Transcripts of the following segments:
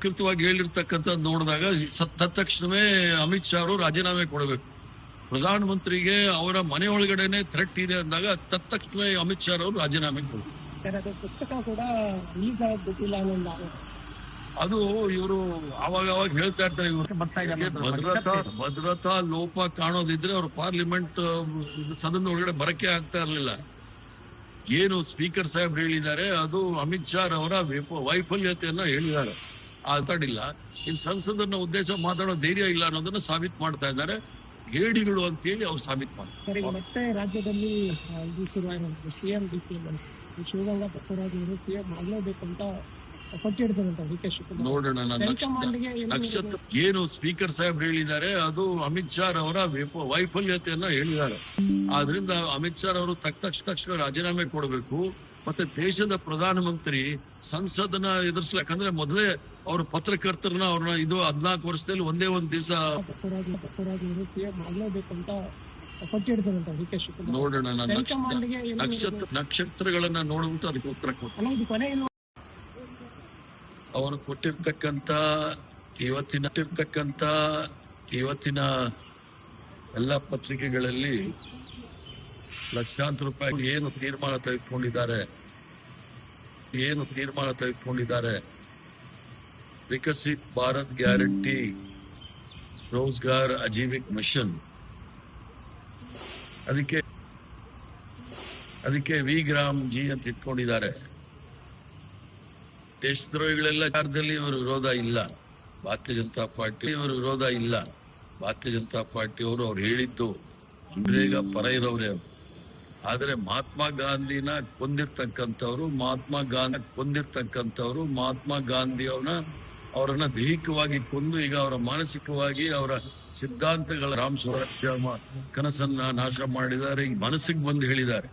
ಕೃತವಾಗಿ ಹೇಳಿರ್ತಕ್ಕಂಥದ್ದು ನೋಡಿದಾಗ ತಕ್ಷಣವೇ ಅಮಿತ್ ಶಾ ಅವರು ರಾಜೀನಾಮೆ ಕೊಡಬೇಕು. ಪ್ರಧಾನಮಂತ್ರಿಗೆ ಅವರ ಮನೆ ಒಳಗಡೆನೆ ಥ್ರೆಟ್ ಇದೆ ಅಂದಾಗ ತತ್ಕ್ಷಣವೇ ಅಮಿತ್ ಶಾ ಅವರು ರಾಜೀನಾಮೆ ಕೊಡಬೇಕು. ಅದು ಇವರು ಅವಾಗ ಅವಾಗ ಹೇಳ್ತಾ ಇರ್ತಾರೆ ಇವರು. ಭದ್ರತಾ. ಭದ್ರತಾ ಲೋಪ ಕಾಣೋದಿದ್ರೆ ಅವರು ಪಾರ್ಲಿಮೆಂಟ್ ಸದನದ ಒಳಗಡೆ ಬರಕ್ಕೆ ಆಗ್ತಾ ಇರಲಿಲ್ಲ. ಏನು ಸ್ಪೀಕರ್ ಸಾಹೇಬ್ ಹೇಳಿದ್ದಾರೆ ಅದು ಅಮಿತ್ ಶಾ ಅವರ ವಿಫ- ವೈಫಲ್ಯತೆಯನ್ನ ಹೇಳಿದ್ದಾರೆ. ಮಾತಾಡಿಲ್ಲ ಇನ್ ಸಂಸದನ್ನ ಉದ್ದೇಶ ಮಾತಾಡೋ ಧೈರ್ಯ ಇಲ್ಲ ಅನ್ನೋದನ್ನ ಸಾಬೀತು ಮಾಡ್ತಾ ಇದ್ದಾರೆ. ಹೇಡಿಗಳು ಅಂತೇಳಿ ಅವ್ರು ಸಾಬೀತು ಮಾಡ್ತಾರೆ. ಮತ್ತೆ ರಾಜ್ಯದಲ್ಲಿ CM D C M Shivaganga Basavaraj ಅವರು ಸಿಎಂ ಆಗಲೇಬೇಕು ಅಂತ ಪಟ್ಟಿಡ್ತಾರಂತ ಡಿ ಕೆ ಶಿವಕುಮಾರ್. ನೋಡೋಣ ನಕ್ಷತ್ರ ಏನು ಸ್ಪೀಕರ್ ಸಾಹೇಬ್ ಹೇಳಿದ್ದಾರೆ ಅದು ಅಮಿತ್ ಶಾ ಅವರ ವಿಫ- ವೈಫಲ್ಯತೆಯನ್ನ ಹೇಳಿದ್ದಾರೆ. ಆದ್ರಿಂದ ಅಮಿತ್ ಶಾ ಅವರು ತಕ್ಷಣ ರಾಜೀನಾಮೆ ಕೊಡಬೇಕು. ಮತ್ತೆ ದೇಶದ ಪ್ರಧಾನಮಂತ್ರಿ ಸಂಸದನ ಎದುರಿಸ್ಲಕ್ಕಂದ್ರೆ ಮೊದಲೇ ಅವ್ರ ಪತ್ರಕರ್ತರನ್ನ ಅವ್ರನ್ನ ಇದು ಹದಿನಾಲ್ಕು ವರ್ಷದಲ್ಲಿ ಒಂದೇ ಒಂದ್ ದಿವಸ ನೋಡೋಣ ನಕ್ಷತ್ರ ನಕ್ಷತ್ರ ನಕ್ಷತ್ರಗಳನ್ನ ನೋಡ್ಬಿಟ್ಟು ಅದಕ್ಕೆ ಉತ್ತರ ಅವರು ಕೊಟ್ಟಿರ್ತಕ್ಕಂತ ಇವತ್ತಿನ ಇರ್ತಕ್ಕಂತ ಇವತ್ತಿನ ಎಲ್ಲ ಪತ್ರಿಕೆಗಳಲ್ಲಿ ಲಕ್ಷಾಂತರ ರೂಪಾಯಿ ಏನು ತೀರ್ಮಾನ ತೆಗೆದುಕೊಂಡಿದ್ದಾರೆ? ಏನು ತೀರ್ಮಾನ ತೆಗೆದುಕೊಂಡಿದ್ದಾರೆ? Viksit Bharat guarantee Rozgar Ajeevika mission. ಅದಕ್ಕೆ ಅದಕ್ಕೆ ವಿ ಗ್ರಾಮ್ ಜಿ ಅಂತ ಇಟ್ಕೊಂಡಿದ್ದಾರೆ. ದೇಶದ್ರೋಹಿಗಳೆಲ್ಲ ಕಾರ್ಯದಲ್ಲಿ ಇವರು ವಿರೋಧ ಇಲ್ಲ. ಭಾರತೀಯ ಜನತಾ ಪಾರ್ಟಿ ಇವರು ವಿರೋಧ ಇಲ್ಲ. ಭಾರತೀಯ ಜನತಾ ಪಾರ್ಟಿ ಅವರು ಅವ್ರು ಹೇಳಿದ್ದು ಈಗ ಪರ ಇರೋರೇ. ಆದ್ರೆ ಮಹಾತ್ಮ ಗಾಂಧಿನ ಕೊಂದಿರ್ತಕ್ಕಂಥವ್ರು, ಮಹಾತ್ಮ ಗಾಂಧಿ ಕೊಂದಿರ್ತಕ್ಕಂಥವ್ರು, ಮಹಾತ್ಮ ಗಾಂಧಿ ಅವನ ಅವರನ್ನ ದೈಹಿಕವಾಗಿ ಕೊಂದು ಈಗ ಅವರ ಮಾನಸಿಕವಾಗಿ ಅವರ ಸಿದ್ಧಾಂತಗಳ ರಾಮ್ ಸ್ವರಾಜ್ಯ ಕನಸನ್ನ ನಾಶ ಮಾಡಿದ್ದಾರೆ, ಈಗ ಮನಸ್ಸಿಗೆ ಬಂದು ಹೇಳಿದ್ದಾರೆ.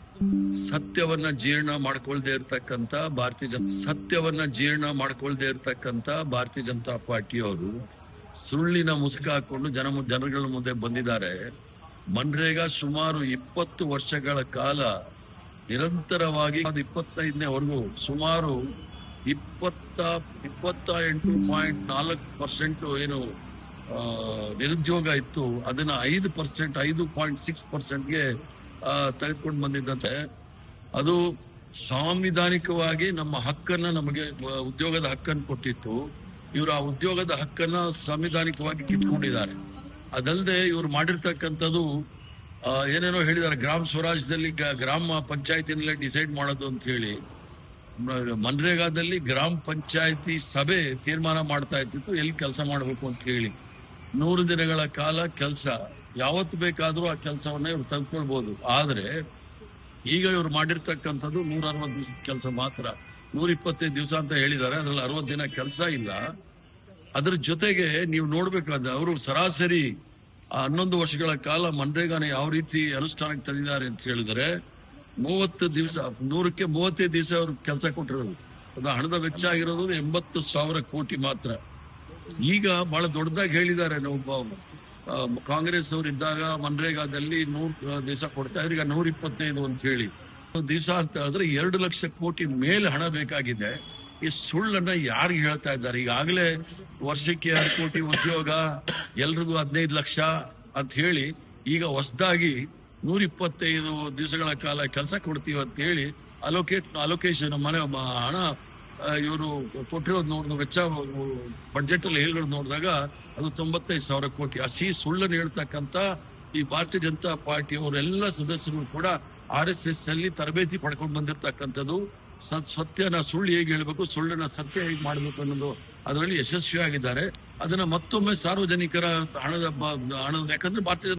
ಸತ್ಯವನ್ನ ಜೀರ್ಣ ಮಾಡ್ಕೊಳ್ದೆ ಇರ್ತಕ್ಕಂತ ಭಾರತೀಯ ಜನ ಸತ್ಯವನ್ನ ಜೀರ್ಣ ಮಾಡ್ಕೊಳ್ದೆ ಇರ್ತಕ್ಕಂತ ಭಾರತೀಯ ಜನತಾ ಪಾರ್ಟಿಯವರು ಸುಳ್ಳಿನ ಮುಸುಕ ಹಾಕೊಂಡು ಜನ ಜನಗಳ ಮುಂದೆ ಬಂದಿದ್ದಾರೆ. ಮನ್ರೇಗಾ ಸುಮಾರು ಇಪ್ಪತ್ತು ವರ್ಷಗಳ ಕಾಲ ನಿರಂತರವಾಗಿ ಅದು ಇಪ್ಪತ್ತೈದನೇ ವರ್ಗು ಸುಮಾರು ಇಪ್ಪತ್ತ ಇಪ್ಪತ್ತ ಎಂಟು ಪಾಯಿಂಟ್ ನಾಲ್ಕು ಪರ್ಸೆಂಟ್ ಏನು ನಿರುದ್ಯೋಗ ಇತ್ತು. ಅದನ್ನ ಐದು ಪರ್ಸೆಂಟ್, ಐದು ಪಾಯಿಂಟ್ ಸಿಕ್ಸ್ ಪರ್ಸೆಂಟ್ಗೆ ತೆಗೆದುಕೊಂಡು ಬಂದಿದ್ದಂತೆ. ಅದು ಸಾಂವಿಧಾನಿಕವಾಗಿ ನಮ್ಮ ಹಕ್ಕನ್ನ ನಮಗೆ ಉದ್ಯೋಗದ ಹಕ್ಕನ್ನು ಕೊಟ್ಟಿತ್ತು. ಇವರು ಆ ಉದ್ಯೋಗದ ಹಕ್ಕನ್ನ ಸಾಂವಿಧಾನಿಕವಾಗಿ ಕಿತ್ಕೊಂಡಿದ್ದಾರೆ ಅದಲ್ಲದೆ ಇವರು ಮಾಡಿರ್ತಕ್ಕಂಥದ್ದು ಏನೇನೋ ಹೇಳಿದ್ದಾರೆ. ಗ್ರಾಮ ಸ್ವರಾಜ್ಯದಲ್ಲಿ ಗ್ರಾಮ ಪಂಚಾಯತಿನಲ್ಲೇ ಡಿಸೈಡ್ ಮಾಡೋದು ಅಂತ ಹೇಳಿ ಮನ್ರೇಗಾದಲ್ಲಿ ಗ್ರಾಮ ಪಂಚಾಯತಿ ಸಭೆ ತೀರ್ಮಾನ ಮಾಡ್ತಾ ಇರ್ತಿತ್ತು ಎಲ್ಲಿ ಕೆಲಸ ಮಾಡಬೇಕು ಅಂತ ಹೇಳಿ. ನೂರು ದಿನಗಳ ಕಾಲ ಕೆಲಸ. ಯಾವತ್ತು ಬೇಕಾದರೂ ಆ ಕೆಲಸವನ್ನ ಇವ್ರು ತಂದ್ಕೊಳ್ಬಹುದು ಆದರೆ, ಈಗ ಇವ್ರು ಮಾಡಿರ್ತಕ್ಕಂಥದ್ದು ನೂರ ಅರವತ್ತು ದಿವಸದ ಕೆಲಸ ಮಾತ್ರ. ನೂರ ಇಪ್ಪತ್ತೈದು ದಿವಸ ಅಂತ ಹೇಳಿದ್ದಾರೆ. ಅದ್ರಲ್ಲಿ ಅರವತ್ತು ದಿನ ಕೆಲಸ ಇಲ್ಲ. ಅದ್ರ ಜೊತೆಗೆ ನೀವು ನೋಡ್ಬೇಕಾದ್ರೆ ಅವರು ಸರಾಸರಿ ಹನ್ನೊಂದು ವರ್ಷಗಳ ಕಾಲ ಮನ್ರೇಗಾನ ಯಾವ ರೀತಿ ಅನುಷ್ಠಾನಕ್ಕೆ ತಂದಿದ್ದಾರೆ ಅಂತ ಹೇಳಿದ್ರೆ, ಮೂವತ್ತು ದಿವಸ, ನೂರಕ್ಕೆ ಮೂವತ್ತೈದು ದಿವಸ ಅವರು ಕೆಲಸ ಕೊಟ್ಟಿರೋದು. ಅದು ಹಣದ ವೆಚ್ಚ ಆಗಿರೋದು ಎಂಬತ್ತು ಸಾವಿರ ಕೋಟಿ ಮಾತ್ರ. ಈಗ ಬಹಳ ದೊಡ್ಡದಾಗಿ ಹೇಳಿದ್ದಾರೆ ಒಬ್ಬ ಕಾಂಗ್ರೆಸ್ ಅವರು ಇದ್ದಾಗ ಮನ್ರೇಗಾದಲ್ಲಿ ನೂರ್ ದಿವಸ ಕೊಡ್ತಾ ಇದ್ರೆ. ಈಗ ನೂರ ಇಪ್ಪತ್ತೈದು ಅಂತ ಹೇಳಿ. ದಿವಸ ಅಂತ ಹೇಳಿದ್ರೆ ಎರಡು ಲಕ್ಷ ಕೋಟಿ ಮೇಲೆ ಹಣ ಬೇಕಾಗಿದೆ. ಈ ಸುಳ್ಳನ್ನ ಯಾರು ಹೇಳ್ತಾ ಇದ್ದಾರೆ? ಈಗಾಗಲೇ ವರ್ಷಕ್ಕೆ ಎರಡು ಕೋಟಿ ಉದ್ಯೋಗ, ಎಲ್ರಿಗೂ ಹದಿನೈದು ಲಕ್ಷ ಅಂತ ಹೇಳಿ, ಈಗ ಹೊಸದಾಗಿ ನೂರ ಇಪ್ಪತ್ತೈದು ದಿವಸಗಳ ಕಾಲ ಕೆಲಸ ಕೊಡ್ತೀವಿ ಅಂತ ಹೇಳಿ ಅಲೋಕೇಟ್ ಅಲೋಕೇಶನ್ ಮನೆ ಹಣ ಇವರು ಕೊಟ್ಟಿರೋದು ನೋಡಿದ, ವೆಚ್ಚ ಬಡ್ಜೆಟ್ ಅಲ್ಲಿ ಹೇಳಿರೋದು ನೋಡಿದಾಗ ಅದು ತೊಂಬತ್ತೈದು ಸಾವಿರ ಕೋಟಿ. ಹಸಿ ಸುಳ್ಳನ್ನು ಹೇಳ್ತಕ್ಕಂತ ಈ ಭಾರತೀಯ ಜನತಾ ಪಾರ್ಟಿ ಅವರೆಲ್ಲ ಸದಸ್ಯರು ಕೂಡ ಆರ್ ಎಸ್ ಎಸ್ ಅಲ್ಲಿ ತರಬೇತಿ ಪಡ್ಕೊಂಡು ಬಂದಿರತಕ್ಕಂಥದ್ದು. ಸತ್ ಸತ್ಯನ ಸುಳ್ಳು ಹೇಗೆ ಹೇಳ್ಬೇಕು, ಸುಳ್ಳನ್ನ ಸತ್ಯ ಹೇಗೆ ಮಾಡಬೇಕು ಅನ್ನೋದು ಅದರಲ್ಲಿ ಯಶಸ್ವಿಯಾಗಿದ್ದಾರೆ. ಅದನ್ನ ಮತ್ತೊಮ್ಮೆ ಸಾರ್ವಜನಿಕರ ಹಣದ ಹಣ, ಯಾಕಂದ್ರೆ ಭಾರತೀಯ